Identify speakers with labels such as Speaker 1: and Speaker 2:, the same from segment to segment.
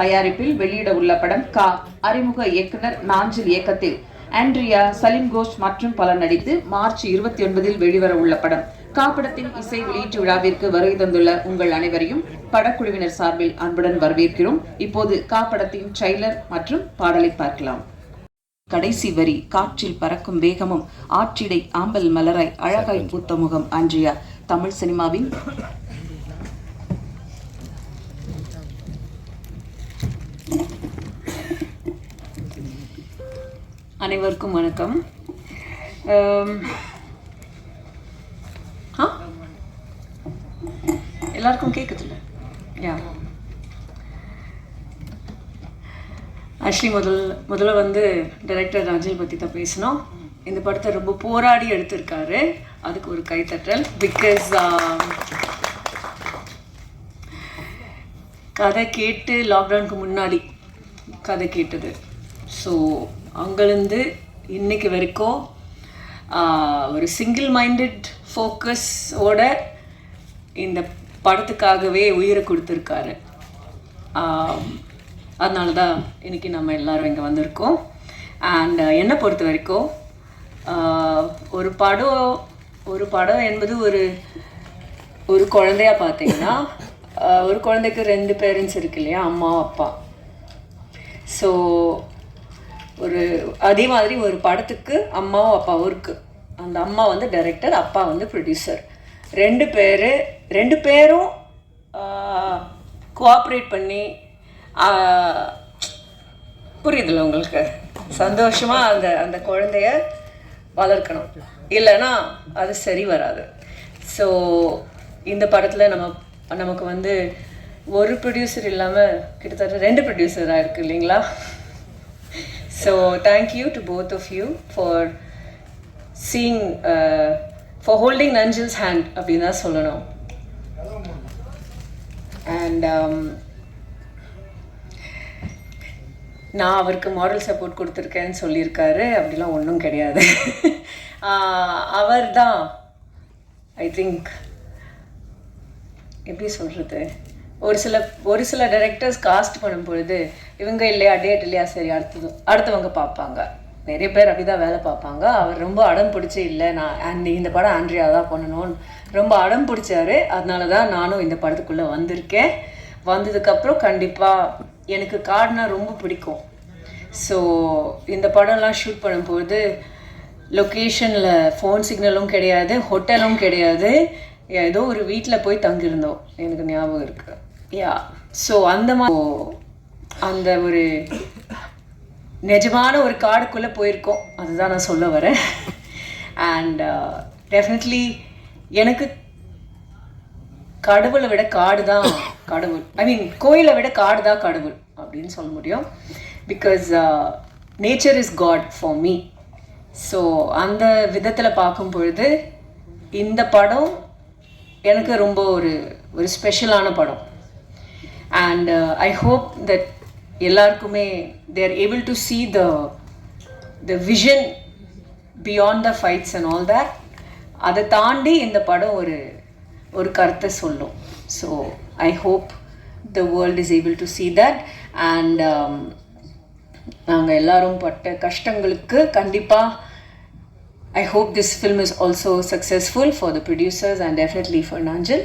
Speaker 1: தயாரிப்பில் வெளியிட உள்ள படம் கா. அறிமுக இயக்குனர் நாஞ்சில் இயக்கத்தில். ஆண்ட்ரியா சலீம் கோஷ் மற்றும் பலர் நடித்து மார்ச் இருபத்தி ஒன்பதில் வெளிவர உள்ள படம். கா படத்தின் இசை வெளியீட்டு விழாவிற்கு வருகை தந்துள்ள உங்கள் அனைவரையும் படக்குழுவினர் சார்பில் அன்புடன் வரவேற்கிறோம். இப்போது கா படத்தின் ட்ரெய்லர் மற்றும் பாடலை பார்க்கலாம். கடைசி வரி காற்றில் பறக்கும் வேகமும் ஆற்றிடை ஆம்பல் மலராய் அழகாய் பூத்த முகம் ஆண்ட்ரியா. தமிழ் சினிமாவின் அனைவருக்கும் வணக்கம். எல்லாருக்கும் கேட்குதுல்ல யா. ஆக்சுவலி முதல் முதல்ல வந்து டைரக்டர் ராஜேல் பற்றி தான் பேசினோம். இந்த படத்தை ரொம்ப போராடி எடுத்திருக்காரு. அதுக்கு ஒரு கைத்தட்டல் பிகாஸ் கதை கேட்டு லாக்டவுனுக்கு முன்னாடி கதை கேட்டது. ஸோ அங்கேருந்து இன்னைக்கு வரைக்கும் ஒரு சிங்கிள் மைண்டட் ஃபோக்கஸோட இந்த படத்துக்காகவே உயிரை கொடுத்துருக்காரு. அதனால தான் இன்னைக்கு நம்ம எல்லாரும் இங்கே வந்திருக்கோம். அண்ட் என்னை பொறுத்த வரைக்கும் ஒரு படம் ஒரு படம் என்பது ஒரு ஒரு குழந்தையா பார்த்தீங்கன்னா ஒரு குழந்தைக்கு ரெண்டு பேரண்ட்ஸ் இருக்கு இல்லையா? அம்மா அப்பா. ஸோ ஒரு அதே மாதிரி ஒரு படத்துக்கு அம்மாவும் அப்பாவும் இருக்குது அந்த அம்மா வந்து டைரக்டர் அப்பா வந்து ப்ரொடியூசர் ரெண்டு பேர் ரெண்டு பேரும் கோஆப்ரேட் பண்ணி புரியுதுல்ல உங்களுக்கு? சந்தோஷமாக அந்த அந்த குழந்தைய வளர்க்கணும். இல்லைன்னா அது சரி வராது. ஸோ இந்த படத்தில் நம்ம நமக்கு வந்து ஒரு ப்ரொடியூசர் இல்லாமல் கிட்டத்தட்ட ரெண்டு ப்ரொடியூசராக இருக்குது இல்லைங்களா? So thank you to both of you for seeing for holding Nanjal's hand அப்படின்னு தான் சொல்லணும் அண்ட் நான் அவருக்கு மாரல் சப்போர்ட் கொடுத்துருக்கேன்னு சொல்லியிருக்காரு. அப்படிலாம் ஒன்றும் கிடையாது. அவர் தான் ஐ திங்க் எப்படி சொல்கிறது ஒரு சில ஒரு சில டைரக்டர்ஸ் காஸ்ட் பண்ணும் பொழுது இவங்க இல்லையா டேட் இல்லையா சரி அடுத்தது அடுத்தவங்க பார்ப்பாங்க. நிறைய பேர் அப்படிதான் வேலை பார்ப்பாங்க. அவர் ரொம்ப அடம் பிடிச்சி இல்லை நான் and இந்த படம் ஆண்ட்ரியா தான் பண்ணணும்னு ரொம்ப அடம் பிடிச்சாரு. அதனால தான் நானும் இந்த படத்துக்குள்ளே வந்திருக்கேன். வந்ததுக்கப்புறம் கண்டிப்பாக எனக்கு காடுனா ரொம்ப பிடிக்கும். ஸோ இந்த படம்லாம் ஷூட் பண்ணும்போது லொக்கேஷனில் ஃபோன் சிக்னலும் கிடையாது ஹோட்டலும் கிடையாது. ஏதோ ஒரு வீட்டில் போய் தங்கியிருந்தோம். எனக்கு ஞாபகம் இருக்குது யா ஸோ அந்த மாதிரி அந்த ஒரு நிஜமான ஒரு காடுக்குள்ளே போயிருக்கோம். அதுதான் நான் சொல்ல வரேன். அண்ட் டெஃபினெட்லி uh, எனக்கு கடவுளை விட காடு தான் கடவுள். ஐ மீன் கோயிலை விட காடு தான் கடவுள் அப்படின்னு சொல்ல முடியும். Because nature is God for me so அந்த விதத்தில் பார்க்கும் பொழுது இந்த படம் எனக்கு ரொம்ப ஒரு ஒரு ஸ்பெஷலான படம். அண்ட் ஐ ஹோப் தட் எல்லாருக்குமே there able to see the the vision beyond the fights and all that அதை தாண்டி இந்த படம் ஒரு ஒரு கருத்தை சொல்லும். So I hope the world is able to see that and நாங்கள் எல்லாரும் பட்ட கஷ்டங்களுக்கு கண்டிப்பாக I hope this film is also successful for the producers and definitely for Nanjal.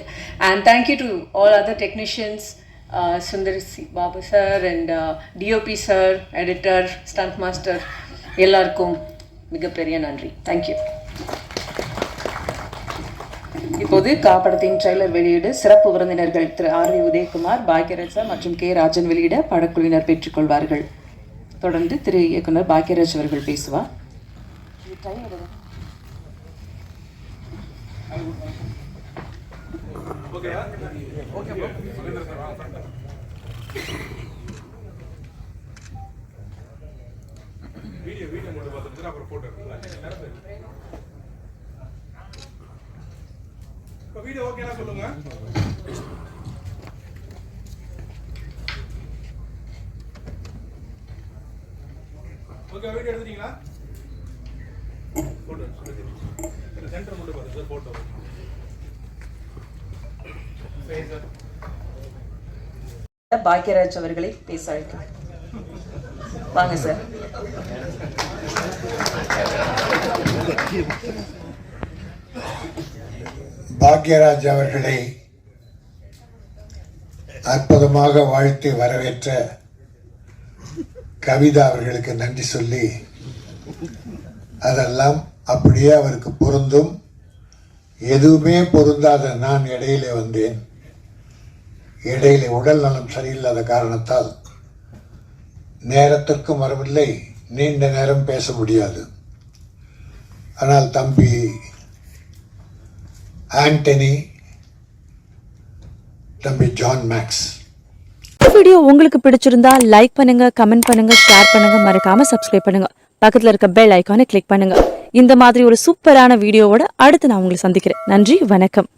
Speaker 1: And thank you to all other technicians uh, Sundar C. Babu sir and uh, DOP sir, editor, stunt master, எல்லாருக்கும் மிகப்பெரிய நன்றி. Thank you இப்போது காப்படத்தின் trailer வெளியீடு சிறப்பு விருந்தினர்கள் திரு R V Udhayakumar Bhagyaraj மற்றும் K Rajan வெளியிட படக்குழுவினர் பெற்றுக்கொள்வார்கள். தொடர்ந்து திரு இயக்குனர் பாக்யராஜ் அவர்கள் பேசுவார்.
Speaker 2: வீடியோ வீடியோ மட்டும் பார்த்துட்டு அப்புறம் போட்டோ எடுக்கலாம். இப்போ வீடியோ ஓகேனா சொல்லுங்க? ஓகே வீடியோ எடுத்துட்டீங்களா? போட்டோ சென்டர் மட்டும் பார்த்து சார் போட்டோ
Speaker 3: பாக்யராஜ் அவர்களை பேச அழைக்கிறேன். வாங்க சார்
Speaker 4: பாக்யராஜ் அவர்களை அற்புதமாக வாழ்த்து வரவேற்ற கவிதா அவர்களுக்கு நன்றி சொல்லி அதெல்லாம் அப்படியே அவருக்கு பொருந்தும். எதுவுமே பொருந்தாத நான் இடையிலே வந்தேன். இடையிலே உடல் நலம் சரியில்லாத காரணத்தால் நேரத்திற்கும் வரவில்லை நீண்ட நேரம் பேச முடியாது. ஆனால் தம்பி ஆண்டனி தம்பி ஜான் மேக்ஸ்.
Speaker 5: வீடியோ உங்களுக்கு பிடிச்சிருந்தா லைக் பண்ணுங்க கமெண்ட் பண்ணுங்க ஷேர் பண்ணுங்க மறக்காம சப்ஸ்கிரைப் பண்ணுங்க. பக்கத்துல இருக்க பெல் ஐக்கானை கிளிக் பண்ணுங்க. இந்த மாதிரி ஒரு சூப்பரான வீடியோவோட அடுத்து நான் உங்களை சந்திக்கிறேன். நன்றி வணக்கம்.